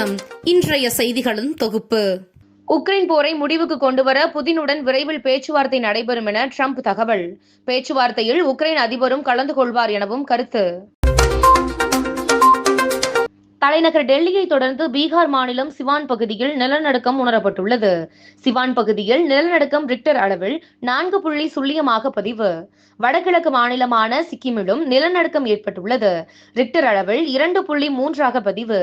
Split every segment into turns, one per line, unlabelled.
வணக்கம். இன்றைய செய்திகளின் தொகுப்பு.
உக்ரைன் போரை முடிவுக்கு கொண்டுவர புதினுடன் விரைவில் பேச்சுவார்த்தை நடைபெறும் என ட்ரம்ப் தகவல். பேச்சுவார்த்தையில் உக்ரைன் அதிபரும் கலந்து கொள்வார் எனவும் கருத்து. தலைநகர் டெல்லியை தொடர்ந்து பீகார் மாநிலம் சிவான் பகுதியில் நிலநடுக்கம் உணரப்பட்டுள்ளது. சிவான் பகுதியில் நிலநடுக்கம் ரிக்டர் அளவில் நான்கு புள்ளி சுள்ளியமாக பதிவு. வடகிழக்கு மாநிலமான சிக்கிமிலும் நிலநடுக்கம் ஏற்பட்டுள்ளது. ரிக்டர் அளவில் இரண்டு புள்ளி மூன்றாக பதிவு.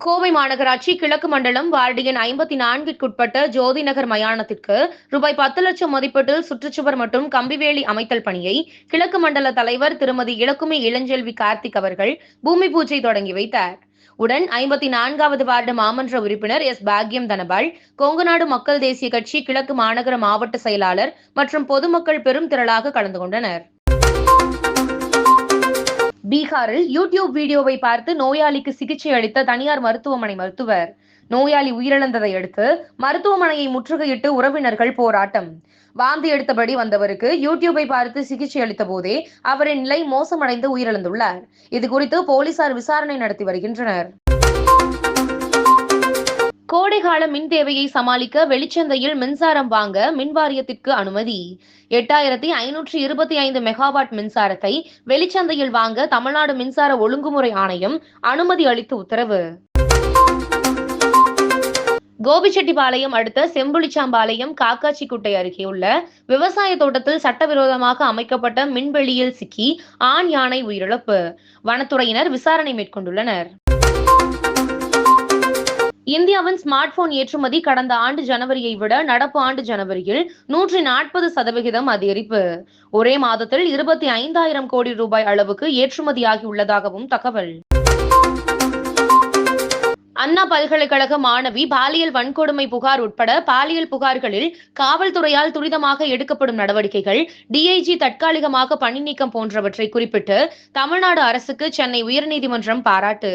கோவை மாநகராட்சி கிழக்கு மண்டலம் வார்டு எண் ஐம்பத்தி நான்கிற்குட்பட்ட ஜோதி நகர் மயானத்திற்கு ரூபாய் பத்து லட்சம் மதிப்பீட்டில் சுற்றுச்சுவர் மற்றும் கம்பிவேலி அமைத்தல் பணியை கிழக்கு மண்டல தலைவர் திருமதி இலக்குமி இளஞ்செல்வி கார்த்திக் அவர்கள் பூமி பூஜை தொடங்கி வைத்தார். உடன் ஐம்பத்தி நான்காவது வார்டு மாமன்ற உறுப்பினர் எஸ். பாக்யம் தனபால் கொங்குநாடு மக்கள் தேசிய கட்சி கிழக்கு மாநகர மாவட்ட செயலாளர் மற்றும் பொதுமக்கள் பெரும் திரளாக கலந்து கொண்டனர். பீகாரில் யூடியூப் வீடியோவை பார்த்து நோயாளிக்கு சிகிச்சை அளித்த தனியார் மருத்துவமனை மருத்துவர். நோயாளி உயிரிழந்ததை அடுத்து மருத்துவமனையை முற்றுகையிட்டு உறவினர்கள் போராட்டம். வாந்தி எடுத்தபடி வந்தவருக்கு யூடியூபை பார்த்து சிகிச்சை அளித்த போதே அவரின் நிலை மோசமடைந்து உயிரிழந்துள்ளார். இது குறித்து போலீசார் விசாரணை நடத்தி வருகின்றனர். கோடைகால மின் தேவையை சமாளிக்க வெளிச்சந்தையில் மின்சாரம் வாங்க மின் வாரியத்திற்கு அனுமதி. எட்டாயிரத்தி ஐநூற்றி இருபத்தி ஐந்து மெகாவாட் மின்சாரத்தை வெளிச்சந்தையில் வாங்க தமிழ்நாடு மின்சார ஒழுங்குமுறை ஆணையம் அனுமதி அளித்து உத்தரவு. கோபிச்செட்டிப்பாளையம் அடுத்த செம்புளிச்சாம்பாளையம் காக்காச்சிக்குட்டை அருகே உள்ள விவசாய தோட்டத்தில் சட்டவிரோதமாக அமைக்கப்பட்ட மின்வெளியில் சிக்கி ஆண் யானை உயிரிழப்பு. வனத்துறையினர் விசாரணை மேற்கொண்டுள்ளனர். இந்தியாவின் ஸ்மார்ட் போன் ஏற்றுமதி கடந்த ஆண்டு ஜனவரியை விட நடப்பு ஆண்டு ஜனவரியில் நூற்றி நாற்பது சதவிகிதம் அதிகரிப்பு. ஒரே மாதத்தில் இருபத்தி ஐந்தாயிரம் கோடி ரூபாய் அளவுக்கு ஏற்றுமதியாகியுள்ளதாகவும் தகவல். அண்ணா பல்கலைக்கழக மாணவி பாலியல் வன்கொடுமை புகார் உட்பட பாலியல் புகார்களில் காவல்துறையால் துரிதமாக எடுக்கப்படும் நடவடிக்கைகள் டிஐஜி தற்காலிகமாக பணி நீக்கம் போன்றவற்றை குறிப்பிட்டு தமிழ்நாடு அரசுக்கு சென்னை உயர்நீதிமன்றம் பாராட்டு.